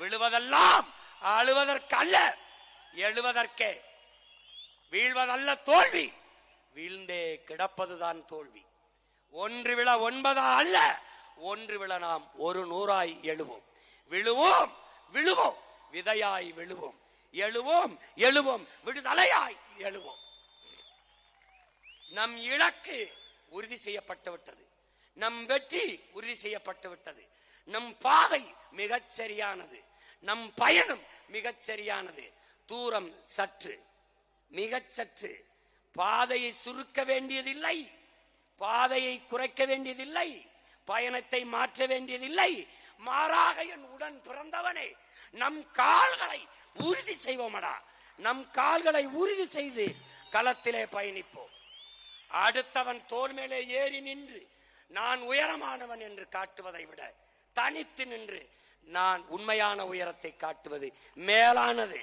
விழுவதெல்லாம் அழுவதற்கு அல்ல எழுவதற்கே. வீழ்வதல்ல தோல்வி வீழ்ந்தே கிடப்பதுதான் தோல்வி. ஒன்று விழ ஒன்பதா அல்ல ஒன்று விழ நாம் ஒரு நூறாய் எழுவோம். விழுவோம் விழுவோம் விதையாய் விழுவோம். எழுவோம் எழுவோம் விடுதலையாய் எழுவோம். நம் இலக்கு உறுதி செய்யப்பட்டு விட்டது. நம் வெற்றி உறுதி செய்யப்பட்டு விட்டது. நம் பாதை மிகச் சரியானது நம் பயணம் மிகச் சரியானது தூரம் சற்று. மிகச் சற்று பாதையை சுருக்க வேண்டியதில்லை. பாதையை குறைக்க வேண்டியதில்லை. பயணத்தை மாற்ற வேண்டியதில்லை. மாறாக என் உடன் பிறந்தவனே நம் கால்களை உறுதி செய்வோமடா. நம் கால்களை உறுதி செய்து களத்திலே பயணிப்போம். அடுத்தவன் தோல் மேலே ஏறி நின்று நான் உயரமானவன் என்று காட்டுவதை விட தனித்து நின்று நான் உண்மையான உயரத்தை காட்டுவது மேலானது.